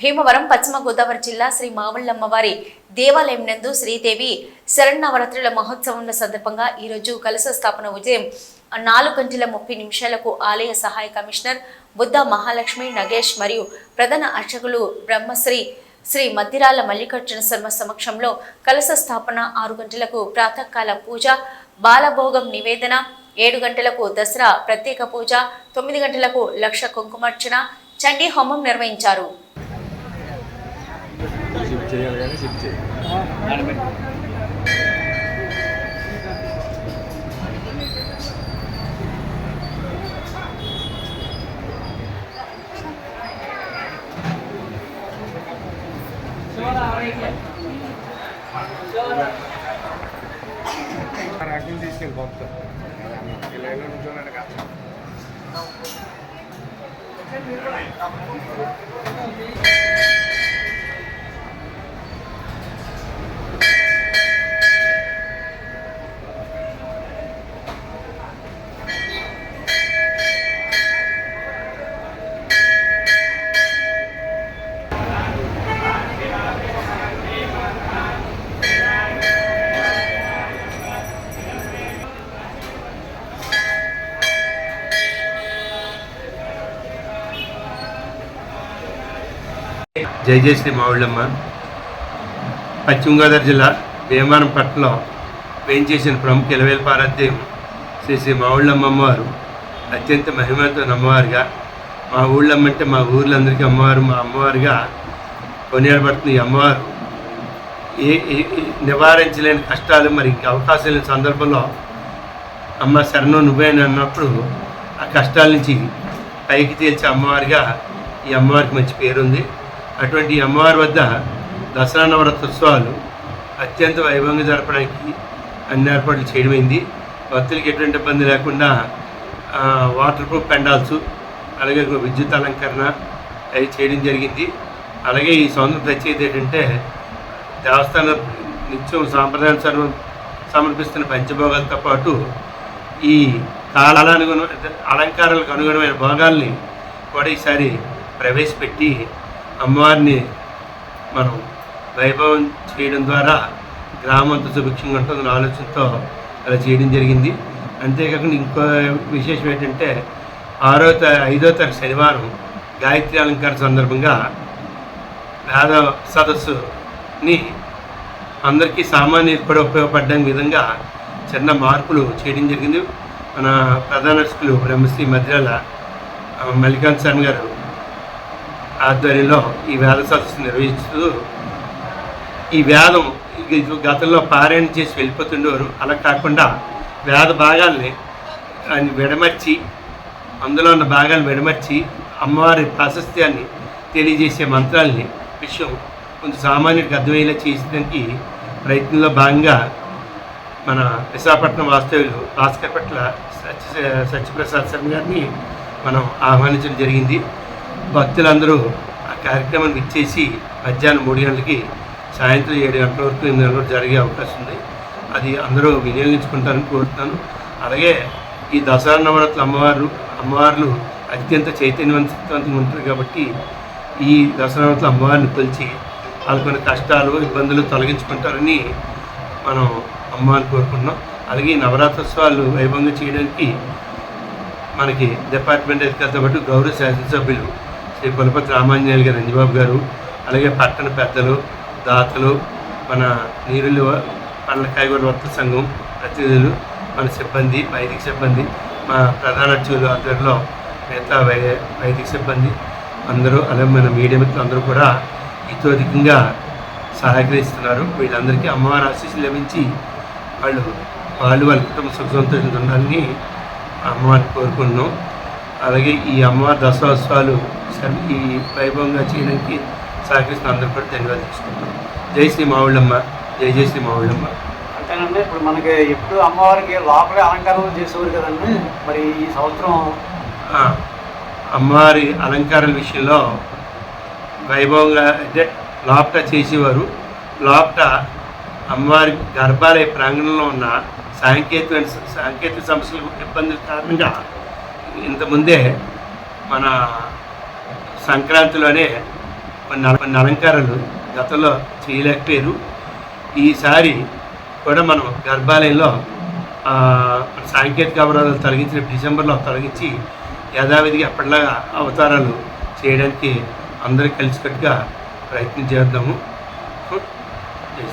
భీమవరం పశ్చిమ గోదావరి జిల్లా శ్రీ మావళ్ళమ్మవారి దేవాలయం నందు శ్రీదేవి శరణవరాత్రుల మహోత్సవం సందర్భంగా ఈరోజు కలశ స్థాపన ఉదయం నాలుగు గంటల ముప్పై నిమిషాలకు ఆలయ సహాయ కమిషనర్ బుద్ధ మహాలక్ష్మి నగేష్ మరియు ప్రధాన అర్చకులు బ్రహ్మశ్రీ శ్రీ మద్దిరాల మల్లికార్జున శర్మ సమక్షంలో కలశ స్థాపన ఆరు గంటలకు ప్రాతకాల పూజ బాలభోగం నివేదన ఏడు గంటలకు దసరా ప్రత్యేక పూజ తొమ్మిది గంటలకు లక్ష కుంకుమార్చన చండీ హోమం నిర్వహించారు. చేయాలి కానీ షిఫ్ట్ చేయాలి. రాకింగ్ తీసుకెళ్ళి పంపుతా. లైన్లో నుంచోనండి కాదు జై జై జయశ్రీ మావుళ్ళమ్మ. పశ్చిమ గోదావరి జిల్లా భీమవరం పట్టణంలో వేయించేసిన ప్రముఖ ఇలవేల పారాధ్యం శ్రీ శ్రీ మావుళ్ళమ్మ అమ్మవారు అత్యంత మహిమతో అమ్మవారుగా. మా ఊళ్ళమ్మ అంటే మా ఊర్లందరికీ అమ్మవారు మా అమ్మవారుగా కొనియాడబడుతుంది ఈ అమ్మవారు ఏ ఏ- నివారించలేని కష్టాలు మరి ఇంకా అవకాశం లేని సందర్భంలో అమ్మ శరణం నువ్వే అని అన్నప్పుడు ఆ కష్టాల నుంచి పైకి తేల్చే అమ్మవారిగా ఈ అమ్మవారికి మంచి పేరుంది. అటువంటి అమ్మవారి వద్ద దసరా నవరత్నోత్సవాలు అత్యంత వైభవంగా జరపడానికి అన్ని ఏర్పాట్లు చేయడమైంది. భక్తులకి ఎటువంటి ఇబ్బంది లేకుండా వాటర్ ప్రూఫ్ పెండాల్స్ అలాగే విద్యుత్ అలంకరణ అవి చేయడం జరిగింది. అలాగే ఈ సంవత్సరం ప్రత్యేకత ఏంటంటే దేవస్థానం నిత్యం సాంప్రదాయానుసారం సమర్పిస్తున్న పంచభోగాలతో పాటు ఈ కాలానుగుణ అలంకారాలకు అనుగుణమైన భోగాల్ని కూడా ఈసారి ప్రవేశపెట్టి అమ్మవారిని మనం వైభవం చేయడం ద్వారా గ్రామం అంతా సుభిక్షంగా ఉంటుందన్న ఆలోచనతో అలా చేయడం జరిగింది. అంతేకాకుండా ఇంకో విశేషం ఏంటంటే ఆరో తా ఐదో తారీఖు శనివారం గాయత్రి అలంకార సందర్భంగా వేద సదస్సుని అందరికీ సామాన్యులకు కూడా ఉపయోగపడ్డ విధంగా చిన్న మార్పులు చేయడం జరిగింది. మన ప్రధాన అర్చకులు బ్రహ్మశ్రీ మధ్యాల మల్లికాంత్ శర్మ గారు ఆధ్వర్యంలో ఈ వేద సదస్సు నిర్వహిస్తూ ఈ వేదం గతంలో పారాయణ చేసి వెళ్ళిపోతుండేవారు. అలా కాకుండా వేద భాగాల్ని ఆయన విడమర్చి అందులో ఉన్న భాగాలను విడమర్చి అమ్మవారి ప్రాశస్త్యాన్ని తెలియజేసే మంత్రాల్ని విషయం కొంచెం సామాన్యుడికి అర్థమయ్యేలా చేసేదానికి ప్రయత్నంలో భాగంగా మన విశాఖపట్నం వాస్తవ్యులు భాస్కర్ పట్ల సత్య సత్యప్రసాద్ శర్మ గారిని మనం ఆహ్వానించడం జరిగింది. భక్తులందరూ ఆ కార్యక్రమాన్ని ఇచ్చేసి మధ్యాహ్నం మూడు గంటలకి సాయంత్రం ఏడు గంటల వరకు ఎనిమిది గంటల వరకు జరిగే అవకాశం ఉంది. అది అందరూ వినియోగించుకుంటారని కోరుతున్నాను. అలాగే ఈ దసరా నవరాత్రులు అమ్మవారు అమ్మవార్లు అత్యంత చైతన్యవంతంగా ఉంటారు కాబట్టి ఈ దసరా నవరాత్రులు అమ్మవారిని పిలిచి వాళ్ళకున్న కష్టాలు ఇబ్బందులు తొలగించుకుంటారని మనం అమ్మవారిని కోరుకుంటున్నాం. అలాగే ఈ నవరాత్రోత్సవాలు వైభవంగా చేయడానికి మనకి డిపార్ట్మెంట్ అధికారులతో పాటు గౌరవ శాసనసభ్యులు శ్రీ కులపతి రామాంజనేయులు గారు రంజిబాబు గారు అలాగే పట్టణ పెద్దలు దాతలు మన నీరులు పండ్ల కాయగూరల వర్త సంఘం ప్రతినిధులు మన సిబ్బంది వైదిక సిబ్బంది మా ప్రధాన అర్చకులు ఆధ్వర్యంలో మిగతా వై వైదిక సిబ్బంది అందరూ అలాగే మన మీడియా మిత్రులు అందరూ కూడా ఇతోధికంగా సహకరిస్తున్నారు. వీళ్ళందరికీ అమ్మవారి ఆశీస్సులు లభించి వాళ్ళు వాళ్ళు వాళ్ళ కుటుంబ సుఖ సంతోషంతో ఉండాలని అమ్మవారిని కోరుకుంటున్నాం. అలాగే ఈ అమ్మవారి దసరోత్సవాలు సర్- ఈ వైభవంగా చేయడానికి సహకరిస్తున్న అందరూ కూడా ధన్యవాదాలు తీసుకుంటున్నాం జై శ్రీ మావుళ్ళమ్మ జై జై శ్రీ మావుళ్ళమ్మ. అంతేనండి ఇప్పుడు మనకి ఎప్పుడు అమ్మవారికి లోపలే అలంకరణ చేసేవారు కదండి మరి ఈ సంవత్సరం అమ్మవారి అలంకారాల విషయంలో వైభవంగా అంటే లోపట చేసేవారు. లోపట అమ్మవారి గర్భాలయ ప్రాంగణంలో ఉన్న సాంకేతిక సాంకేతిక సమస్యలు ఇబ్బందుల కారణంగా ఇంతకుముందే మన సంక్రాంతిలోనే కొన్ని కొన్ని అలంకారాలు గతంలో చేయలేకపోయారు. ఈసారి కూడా మనం గర్భాలయంలో సాంకేతిక అవరాలు తొలగించిన డిసెంబర్లో తొలగించి యథావిధిగా ఎప్పటిలాగా అవతారాలు చేయడానికి అందరూ కలిసికట్టుగా ప్రయత్నం చేద్దాము. జై